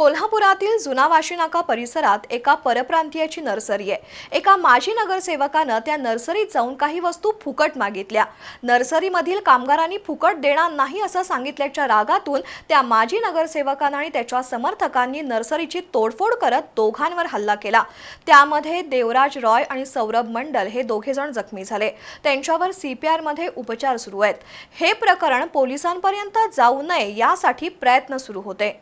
कोल्हापुरातील जुना वाशीनाका परिसरात एका परप्रांतीयाची नर्सरी आहे. एका माजी नगरसेवकानं त्या नर्सरीत जाऊन काही वस्तू फुकट मागितल्या. नर्सरीमधील कामगारांनी फुकट देणार नाही असं सांगितल्याच्या रागातून त्या माजी नगरसेवकानं आणि त्याच्या समर्थकांनी नर्सरीची तोडफोड करत दोघांवर हल्ला केला. त्यामध्ये देवराज रॉय आणि सौरभ मंडल हे दोघे जण जखमी झाले. त्यांच्यावर सीपीआरमध्ये उपचार सुरू आहेत. हे प्रकरण पोलिसांपर्यंत जाऊ नये यासाठी प्रयत्न सुरू होते.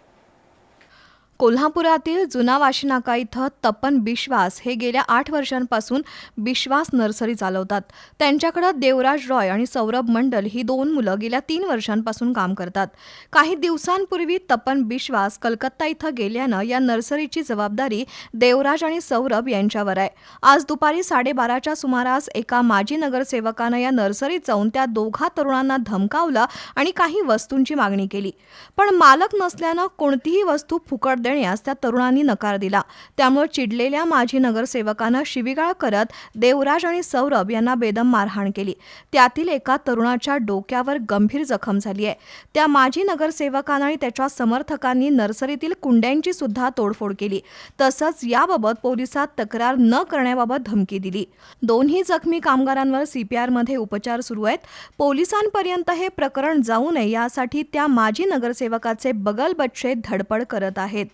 कोल्हापुरातील जुना वाशिनाका इथं तपन बिश्वास हे गेल्या आठ वर्षांपासून बिश्वास नर्सरी चालवतात. त्यांच्याकडं देवराज रॉय आणि सौरभ मंडल ही दोन मुलं गेल्या तीन वर्षांपासून काम करतात. काही दिवसांपूर्वी तपन बिश्वास कलकत्ता इथं गेल्यानं या नर्सरीची जबाबदारी देवराज आणि सौरभ यांच्यावर आहे. आज दुपारी साडेबाराच्या सुमारास एका माजी नगरसेवकानं या नर्सरीत जाऊन त्या दोघा तरुणांना धमकावलं आणि काही वस्तूंची मागणी केली. पण मालक नसल्यानं कोणतीही वस्तू फुकट देण्यास त्या तरुणांनी नकार दिला. त्यामुळे चिडलेल्या माजी नगरसेवकानं शिवीगाळ करत देवराज आणि सौरभ यांना बेदम मारहाण केली. त्यातील एका तरुणाच्या डोक्यावर गंभीर जखम झाली आहे. त्या माजी नगरसेवकानं आणि त्याच्या समर्थकांनी नर्सरीतील कुंड्यांची सुद्धा तोडफोड केली. तसंच याबाबत पोलिसात तक्रार न करण्याबाबत धमकी दिली. दोन्ही जखमी कामगारांवर सीपीआरमध्ये उपचार सुरू आहेत. पोलिसांपर्यंत हे प्रकरण जाऊ नये यासाठी त्या माजी नगरसेवकाचे बगल बच्चे धडपड करत आहेत.